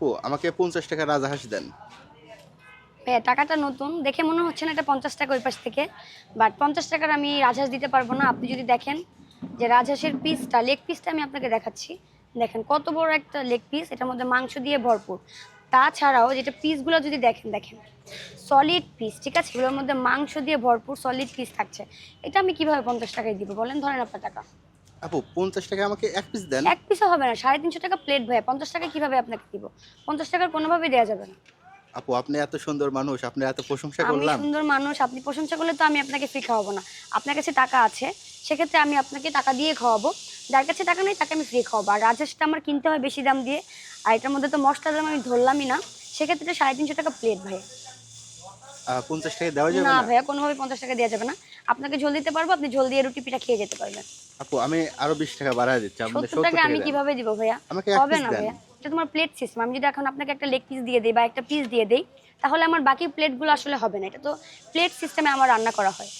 আপু, আমাকে পঞ্চাশ টাকা রাজাহাঁস দেন। ভাইয়া টাকাটা নতুন। দেখে মনে হচ্ছে না এটা পঞ্চাশ টাকা ওই পাশ থেকে। বাট পঞ্চাশ টাকার আমি রাজহাঁস দিতে পারব না। আপনি যদি দেখেন যে রাজহাঁসের পিসটা লেগ পিসটা আমি আপনাকে দেখাচ্ছি। দেখেন কত বড় একটা লেগ পিস এটার মধ্যে মাংস দিয়ে ভরপুর। তাছাড়াও যেটা পিসগুলো যদি দেখেন দেখেন। সলিড পিস ঠিক আছে? এগুলোর মধ্যে মাংস দিয়ে ভরপুর সলিড পিস থাকছে। এটা আমি কীভাবে পঞ্চাশ টাকায় দিব? বলেন, ধরেন আপনার টাকা। আপু পঞ্চাশ টাকা আমাকে এক পিস দেন। এক পিসও হবে না সাড়ে তিনশো টাকা প্লেট ভাইয়া। পঞ্চাশ টাকা কীভাবে আপনাকে দিব? পঞ্চাশ টাকার কোনোভাবেই দেওয়া যাবে না। আপু আপনি এত সুন্দর মানুষ আপনি এত প্রশংসা আমি করলাম। সুন্দর মানুষ আপনি প্রশংসা করলে তো আমি আপনাকে ফ্রি খাওয়াবো না। আপনার কাছে টাকা আছে সেক্ষেত্রে আমি আপনাকে টাকা দিয়ে খাওয়াবো। যার কাছে টাকা নেই তাকে আমি ফ্রি খাওয়াবো। আর রাজহাঁসটা আমার কিনতে হয় বেশি দাম দিয়ে আর এটার মধ্যে তো মশলা দাম আমি ধরলামই না। সেক্ষেত্রে সাড়ে তিনশো টাকা প্লেট ভাইয়া। আহ, পঞ্চাশ টাকা দেওয়া যাবে না না? ভাইয়া কোনোভাবে পঞ্চাশ টাকা দেওয়া যাবে না। আপনাকে ঝোল দিতে পারব আপনি ঝোল দিয়ে রুটি পিঠা খেয়ে যেতে পারবেন। আপু আমি আরও বিশ টাকা বাড়ায় দিচ্ছি আমাদের সত্তর টাকা আমি কীভাবে দিব ভাইয়া? হবে না ভাইয়া। এটা তোমার প্লেট সিস্টেম আমি যদি এখন আপনাকে একটা লেগ পিস দিয়ে দিই বা একটা পিস দিয়ে দেই তাহলে আমার বাকি প্লেটগুলো আসলে হবে না। এটা তো প্লেট সিস্টেমে আমার রান্না করা হয়।